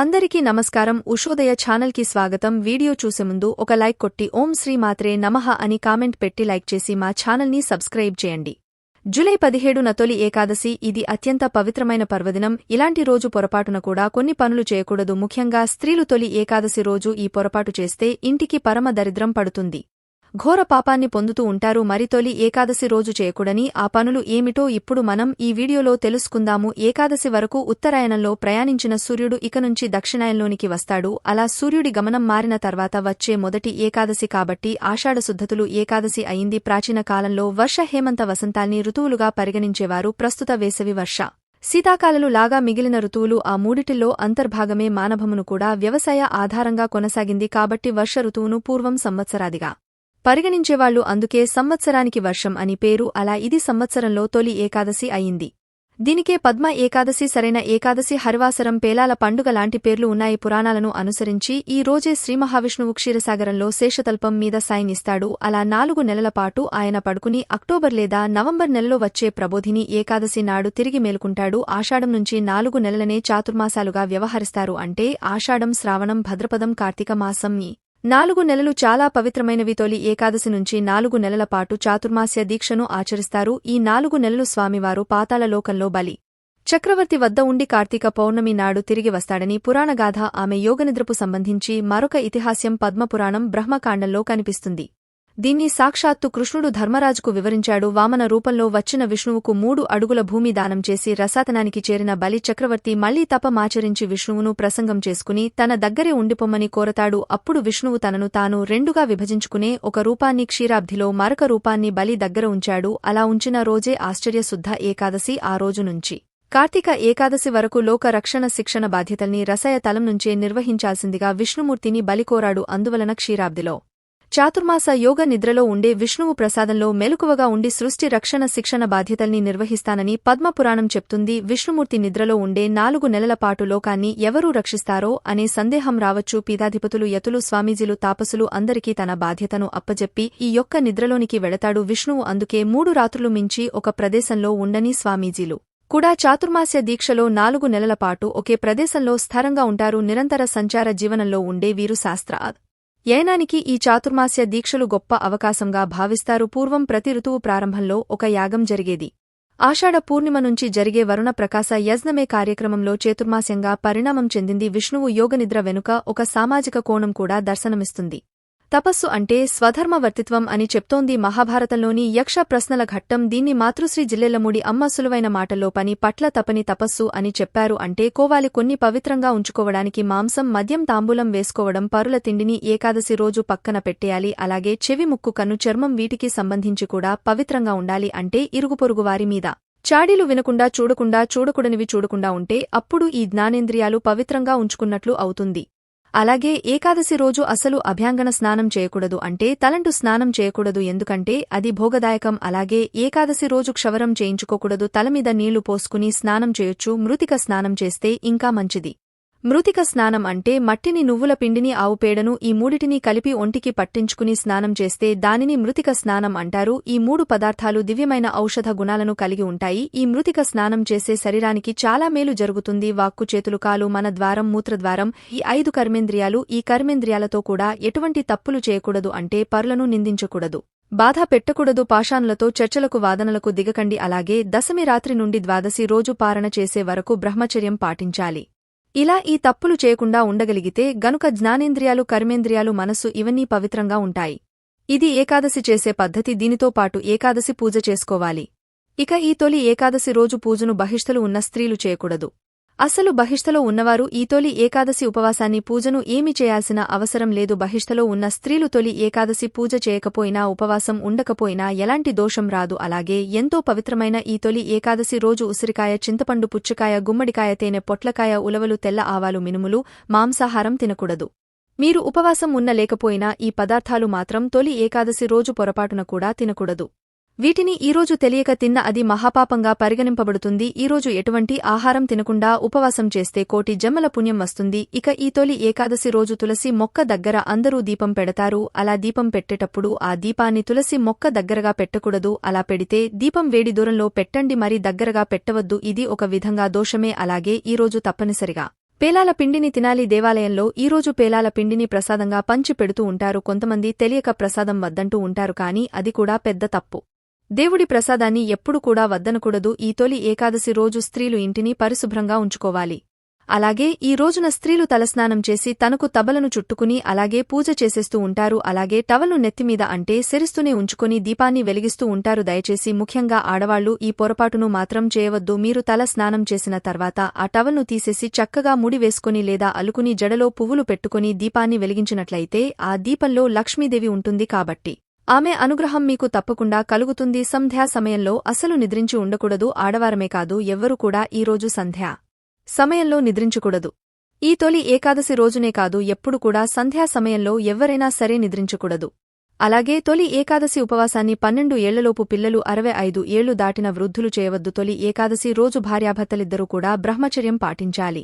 అందరికీ నమస్కారం. ఉషోదయ ఛానల్కి స్వాగతం. వీడియో చూసే ముందు ఒక లైక్ కొట్టి ఓం శ్రీ మాత్రే నమః అని కామెంట్ పెట్టి లైక్ చేసి మా ఛానల్ని సబ్స్క్రైబ్ చేయండి. జూలై పదిహేడున తొలి ఏకాదశి. ఇది అత్యంత పవిత్రమైన పర్వదినం. ఇలాంటి రోజు పొరపాటున కూడా కొన్ని పనులు చేయకూడదు. ముఖ్యంగా స్త్రీలు తొలి ఏకాదశి రోజు ఈ పొరపాటు చేస్తే ఇంటికి పరమ దరిద్రం పడుతుంది. ఘోర పాపాన్ని పొందుతూ ఉంటారు మరి తొలి ఏకాదశి రోజు చేయకూడని ఆ పనులు ఏమిటో ఇప్పుడు మనం ఈ వీడియోలో తెలుసుకుందాము. ఏకాదశి వరకు ఉత్తరాయణంలో ప్రయాణించిన సూర్యుడు ఇక నుంచి దక్షిణాయనంలోనికి వస్తాడు. అలా సూర్యుడి గమనం మారిన తర్వాత వచ్చే మొదటి ఏకాదశి కాబట్టి ఆషాఢ శుద్ధతులు ఏకాదశి అయింది. ప్రాచీన కాలంలో వర్ష హేమంత వసంతాల్ని ఋతువులుగా పరిగణించేవారు. ప్రస్తుత వేసవి వర్ష. శీతాకాలలు లాగా మిగిలిన ఋతువులు ఆ మూడిటిల్లో అంతర్భాగమే మానభమును కూడా వ్యవసాయ ఆధారంగా కొనసాగింది కాబట్టి వర్ష ఋతువును పూర్వం సంవత్సరాదిగా. పరిగణించేవాళ్ళు అందుకే సంవత్సరానికి వర్షం అని పేరు అలా ఇది సంవత్సరంలో తొలి ఏకాదశి అయింది. దీనికే పద్మ ఏకాదశి సరైన ఏకాదశి హరివాసరం పేలాల పండుగ లాంటి పేర్లు ఉన్నాయి. పురాణాలను అనుసరించి ఈ రోజే శ్రీమహావిష్ణువు క్షీరసాగరంలో శేషతల్పం మీద సాయనిస్తాడు. అలా నాలుగు నెలల పాటు ఆయన పడుకుని అక్టోబర్ లేదా నవంబర్ నెలలో వచ్చే ప్రబోధిని ఏకాదశి నాడు తిరిగి మేలుకుంటాడు. ఆషాఢం నుంచి నాలుగు నెలలనే చాతుర్మాసాలుగా వ్యవహరిస్తారు. అంటే ఆషాఢం శ్రావణం భద్రపదం కార్తీక మాసం ఈ నాలుగు నెలలు చాలా పవిత్రమైనవి తొలి ఏకాదశి నుంచి నాలుగు నెలల పాటు చాతుర్మాస్య దీక్షను ఆచరిస్తారు. ఈ నాలుగు నెలలు స్వామివారు పాతాళలోకంలో బలి. చక్రవర్తి వద్ద ఉండి కార్తీక పౌర్ణమి నాడు తిరిగి వస్తాడని పురాణగాథ ఆమె యోగనిద్రపు సంబంధించి మరొక ఇతిహాస్యం పద్మపురాణం బ్రహ్మకాండంలో కనిపిస్తుంది. దీన్ని సాక్షాత్తు కృష్ణుడు ధర్మరాజుకు వివరించాడు. వామన రూపంలో వచ్చిన విష్ణువుకు మూడు అడుగుల భూమి దానం చేసి రసాతనానికి చేరిన బలి చక్రవర్తి మళ్ళీ తపమాచరించి విష్ణువును ప్రసంగం చేసుకుని తన దగ్గరే ఉండిపొమ్మని కోరతాడు. అప్పుడు విష్ణువు తనను తాను రెండుగా విభజించుకునే ఒక రూపాన్ని క్షీరాబ్ధిలో మరొక రూపాన్ని బలి దగ్గర ఉంచాడు. అలా ఉంచిన రోజే ఆశ్చర్యశుద్ధ ఏకాదశి ఆ రోజు నుంచి. కార్తీక ఏకాదశి వరకు లోక రక్షణ శిక్షణ బాధ్యతల్ని రసయ తలం నుంచే నిర్వహించాల్సిందిగా విష్ణుమూర్తిని బలికోరాడు అందువలన క్షీరాబ్దిలో చాతుర్మాస యోగ నిద్రలో ఉండే విష్ణువు ప్రసాదంలో మెలకువగా ఉండి సృష్టి రక్షణ శిక్షణ బాధ్యతల్ని నిర్వహిస్తానని పద్మపురాణం చెప్తుంది. విష్ణుమూర్తి నిద్రలో ఉండే నాలుగు నెలల పాటు లోకాన్ని ఎవరూ రక్షిస్తారో అనే సందేహం రావచ్చు. పీదాధిపతులు యతులు స్వామీజీలు తాపసులు అందరికీ తన బాధ్యతను అప్పజెప్పి ఈ యొక్క నిద్రలోనికి వెళతాడు విష్ణువు. అందుకే మూడు రాత్రులు మించి ఒక ప్రదేశంలో ఉండని స్వామీజీలు. కూడా చాతుర్మాస్య దీక్షలో నాలుగు నెలల పాటు ఒకే ప్రదేశంలో స్థిరంగా ఉంటారు. నిరంతర సంచార జీవనంలో ఉండే వీరు శాస్త్ర యయనానికి ఈ చాతుర్మాస్య దీక్షలు గొప్ప అవకాశంగా భావిస్తారు. పూర్వం ప్రతి ఋతువు ప్రారంభంలో ఒక యాగం జరిగేది. ఆషాఢ పూర్ణిమ నుంచి జరిగే వరుణ ప్రకాశ యజ్ఞమే కార్యక్రమంలో చేతుర్మాస్యంగా పరిణామం చెందింది. విష్ణువు యోగనిద్ర వెనుక ఒక సామాజిక కోణం కూడా దర్శనమిస్తుంది. తపస్సు అంటే స్వధర్మవర్తిత్వం అని చెప్తోంది మహాభారతంలోని యక్ష ప్రశ్నల ఘట్టం. దీన్ని మాతృశ్రీ జిల్లెల్లముడి అమ్మ సులువైన మాటల్లో పని పట్ల తపని తపస్సు అని చెప్పారు అంటే కోవాలి కొన్ని పవిత్రంగా ఉంచుకోవడానికి మాంసం మద్యం తాంబూలం వేసుకోవడం పరుల తిండిని ఏకాదశి రోజు పక్కన పెట్టేయాలి. అలాగే చెవి ముక్కు కన్ను చర్మం వీటికి సంబంధించి కూడా పవిత్రంగా ఉండాలి అంటే ఇరుగుపొరుగు వారి మీద. చాడీలు వినకుండా చూడకుండా చూడకూడనివి చూడకుండా ఉంటే అప్పుడు ఈ జ్ఞానేంద్రియాలు పవిత్రంగా ఉంచుకున్నట్లు అవుతుంది. అలాగే ఏకాదశి రోజు అసలు అభ్యాంగన స్నానం చేయకూడదు అంటే తలంటు స్నానం చేయకూడదు ఎందుకంటే అది భోగదాయకం. అలాగే ఏకాదశి రోజు క్షవరం చేయించుకోకూడదు. తలమీద నీళ్ళు పోసుకుని స్నానం చేయొచ్చు. మృతిక స్నానం చేస్తే ఇంకా మంచిది. మృతిక స్నానం అంటే మట్టిని నువ్వుల పిండిని ఆవు పేడను ఈ మూడిటిని కలిపి ఒంటికి పట్టించుకుని స్నానం చేస్తే దానిని మృతిక స్నానం అంటారు. ఈ మూడు పదార్థాలు దివ్యమైన ఔషధ గుణాలను కలిగి ఉంటాయి. ఈ మృతిక స్నానం చేసే శరీరానికి చాలా మేలు జరుగుతుంది. వాక్కు చేతులు కాలు మన ద్వారం మూత్రద్వారం ఈ ఐదు కర్మేంద్రియాలు ఈ కర్మేంద్రియాలతో కూడా ఎటువంటి తప్పులు చేయకూడదు అంటే పరులను నిందించకూడదు. బాధ పెట్టకూడదు. పాషాణులతో చర్చలకు వాదనలకు దిగకండి. అలాగే దశమి రాత్రి నుండి ద్వాదశి రోజు పారణ చేసే వరకు బ్రహ్మచర్యం పాటించాలి. ఇలా ఈ తప్పులు చేయకుండా ఉండగలిగితే గనుక జ్ఞానేంద్రియాలు కర్మేంద్రియాలు మనస్సు ఇవన్నీ పవిత్రంగా ఉంటాయి. ఇది ఏకాదశి చేసే పద్ధతి దీనితో పాటు ఏకాదశి పూజ చేసుకోవాలి. ఇక ఈ తొలి ఏకాదశి రోజు పూజను బహిష్ఠలు ఉన్న స్త్రీలు చేయకూడదు. అసలు బహిష్టలో ఉన్నవారు ఈ తొలి ఏకాదశి ఉపవాసాన్ని పూజను ఏమి చేయాల్సిన అవసరం లేదు. బహిష్టలో ఉన్న స్త్రీలు తొలి ఏకాదశి పూజ చేయకపోయినా ఉపవాసం ఉండకపోయినా ఎలాంటి దోషం రాదు. అలాగే ఎంతో పవిత్రమైన ఈ తొలి ఏకాదశి రోజు ఉసిరికాయ చింతపండు పుచ్చకాయ గుమ్మడికాయ తేనె పొట్లకాయ ఉలవలు తెల్ల ఆవాలు మినుములు మాంసాహారం తినకూడదు. మీరు ఉపవాసం ఉన్న లేకపోయినా ఈ పదార్థాలు మాత్రం తొలి ఏకాదశి రోజు పొరపాటున కూడా తినకూడదు. వీటిని ఈరోజు తెలియక తిన్న అది మహాపాపంగా పరిగణింపబడుతుంది. ఈరోజు ఎటువంటి ఆహారం తినకుండా ఉపవాసం చేస్తే కోటి జమ్మల పుణ్యం వస్తుంది. ఇక ఈ తొలి ఏకాదశి రోజు తులసి మొక్క దగ్గర అందరూ దీపం పెడతారు. అలా దీపం పెట్టేటప్పుడు ఆ దీపాన్ని తులసి మొక్క దగ్గరగా పెట్టకూడదు. అలా పెడితే దీపం వేడి దూరంలో పెట్టండి మరి దగ్గరగా పెట్టవద్దు. ఇది ఒక విధంగా దోషమే. అలాగే ఈరోజు తప్పనిసరిగా పేలాల పిండిని తినాలి. దేవాలయంలో ఈరోజు పేలాల పిండిని ప్రసాదంగా పంచి పెడుతూ ఉంటారు. కొంతమంది తెలియక ప్రసాదం వద్దంటూ ఉంటారు. కాని అది కూడా పెద్ద తప్పు. దేవుడి ప్రసాదాన్ని ఎప్పుడు కూడా వద్దనకూడదు. ఈ తొలి ఏకాదశి రోజు స్త్రీలు ఇంటిని పరిశుభ్రంగా ఉంచుకోవాలి. అలాగే ఈ రోజున స్త్రీలు తలస్నానం చేసి తనకు తబలను చుట్టుకుని అలాగే పూజ చేసేస్తూ ఉంటారు. అలాగే టవల్ను నెత్తిమీద అంటే సెరిస్తూనే ఉంచుకొని దీపాన్ని వెలిగిస్తూ ఉంటారు. దయచేసి ముఖ్యంగా ఆడవాళ్ళు ఈ పొరపాటును మాత్రం చేయవద్దు. మీరు తల స్నానం చేసిన తర్వాత ఆ టవల్ను తీసేసి చక్కగా ముడి వేసుకుని లేదా అలుకుని జడలో పువ్వులు పెట్టుకుని దీపాన్ని వెలిగించినట్లయితే ఆ దీపంలో లక్ష్మీదేవి ఉంటుంది కాబట్టి. ఆమె అనుగ్రహం మీకు తప్పకుండా కలుగుతుంది. సంధ్యా సమయంలో అసలు నిద్రించి ఉండకూడదు. ఆడవారమే కాదు ఎవ్వరూ కూడా ఈరోజు సంధ్యా సమయంలో నిద్రించకూడదు. ఈ తొలి ఏకాదశి రోజునే కాదు ఎప్పుడు కూడా సంధ్యా సమయంలో ఎవ్వరైనా సరే నిద్రించకూడదు. అలాగే తొలి ఏకాదశి ఉపవాసాన్ని పన్నెండు ఏళ్ళలోపు పిల్లలు అరవై ఐదు ఏళ్ళు దాటిన వృద్ధులు చేయవద్దు. తొలి ఏకాదశి రోజు భార్యాభర్తలిద్దరూ కూడా బ్రహ్మచర్యం పాటించాలి.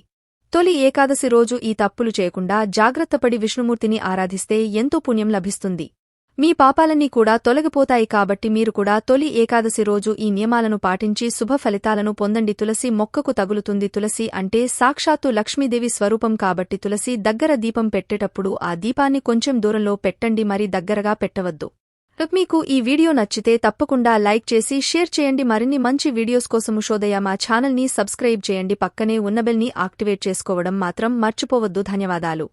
తొలి ఏకాదశి రోజు ఈ తప్పులు చేయకుండా జాగ్రత్తపడి విష్ణుమూర్తిని ఆరాధిస్తే ఎంతో పుణ్యం లభిస్తుంది. మీ పాపాలన్నీ కూడా తొలగిపోతాయి కాబట్టి మీరు కూడా తొలి ఏకాదశి రోజు ఈ నియమాలను పాటించి శుభ ఫలితాలను పొందండి. తులసి మొక్కకు తగులుతుంది. తులసి అంటే సాక్షాత్తు లక్ష్మీదేవి స్వరూపం కాబట్టి తులసి దగ్గర దీపం పెట్టేటప్పుడు ఆ దీపాన్ని కొంచెం దూరంలో పెట్టండి. మరి దగ్గరగా పెట్టవద్దు. మీకు ఈ వీడియో నచ్చితే తప్పకుండా లైక్ చేసి షేర్ చేయండి. మరిన్ని మంచి వీడియోస్ కోసం షోదయ మా ఛానల్ని సబ్స్క్రైబ్ చేయండి. పక్కనే ఉన్నబెల్ని యాక్టివేట్ చేసుకోవడం మాత్రం మర్చిపోవద్దు. ధన్యవాదాలు.